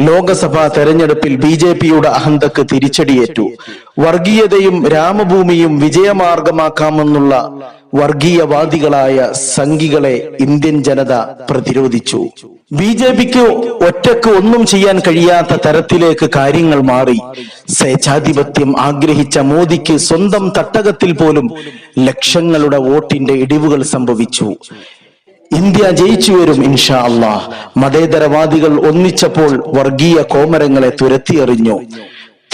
ലോകസഭാ തെരഞ്ഞെടുപ്പിൽ B J പിയുടെ അഹന്തക്ക് തിരിച്ചടിയേറ്റു. വർഗീയതയും രാമഭൂമിയും വിജയമാർഗമാക്കാമെന്നുള്ള വർഗീയവാദികളായ സംഘികളെ ഇന്ത്യൻ ജനത പ്രതിരോധിച്ചു. ബി ജെ പിക്ക് ഒറ്റയ്ക്ക് ഒന്നും ചെയ്യാൻ കഴിയാത്ത തരത്തിലേക്ക് കാര്യങ്ങൾ മാറി. സ്വേച്ഛാധിപത്യം ആഗ്രഹിച്ച മോദിക്ക് സ്വന്തം തട്ടകത്തിൽ പോലും ലക്ഷങ്ങളുടെ വോട്ടിന്റെ ഇടിവുകൾ സംഭവിച്ചു. ഇന്ത്യ ജയിച്ചു വരും ഇൻഷാ അള്ളാഹ്. മതേതരവാദികൾ ഒന്നിച്ചപ്പോൾ വർഗീയ കോമരങ്ങളെ തുരത്തിയെറിഞ്ഞു.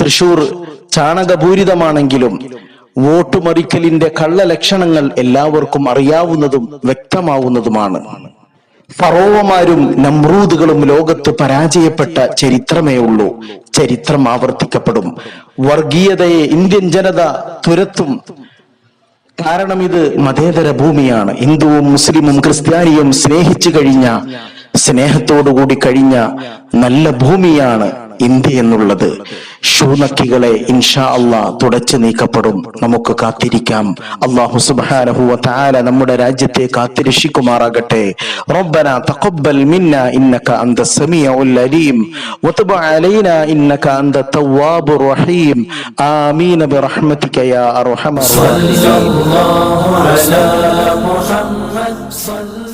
തൃശൂർ ചാണകപൂരിതമാണെങ്കിലും വോട്ട് മറിക്കലിന്റെ കള്ള ലക്ഷണങ്ങൾ എല്ലാവർക്കും അറിയാവുന്നതും വ്യക്തമാവുന്നതുമാണ്. ഫറോവമാരും നമ്രൂദുകളും ലോകത്ത് പരാജയപ്പെട്ട ചരിത്രമേ ഉള്ളൂ. ചരിത്രം ആവർത്തിക്കപ്പെടും. വർഗീയതയെ ഇന്ത്യൻ ജനത തുരത്തും. കാരണം ഇത് മതേതര ഭൂമിയാണ്. ഹിന്ദുവും മുസ്ലിമും ക്രിസ്ത്യാനിയും സ്നേഹിച്ചു കഴിഞ്ഞ സ്നേഹത്തോടുകൂടി കഴിഞ്ഞ നല്ല ഭൂമിയാണ് ഇന്ത്യ എന്നുള്ളത് ഷൂനക്കികളെ ഇൻഷാ അള്ളാ തുടച്ചു നീക്കപ്പെടും നമുക്ക് കാത്തിരിക്കാം അള്ളാഹു സുബ്ഹാനഹു തആല നമ്മുടെ രാജ്യത്തെ കാത്തിരക്ഷിക്കുമാറാകട്ടെ റബ്ബന തഖബ്ബൽ മിന്ന ഇന്നക അന്ത സമീഉൽ അലീം വതുബ് അലൈനാ ഇന്നക അന്ത തവ്വാബുർ റഹീം ആമീൻ ബിറഹ്മതിക യാ അർഹമർ റഹീം الله على محمد صلى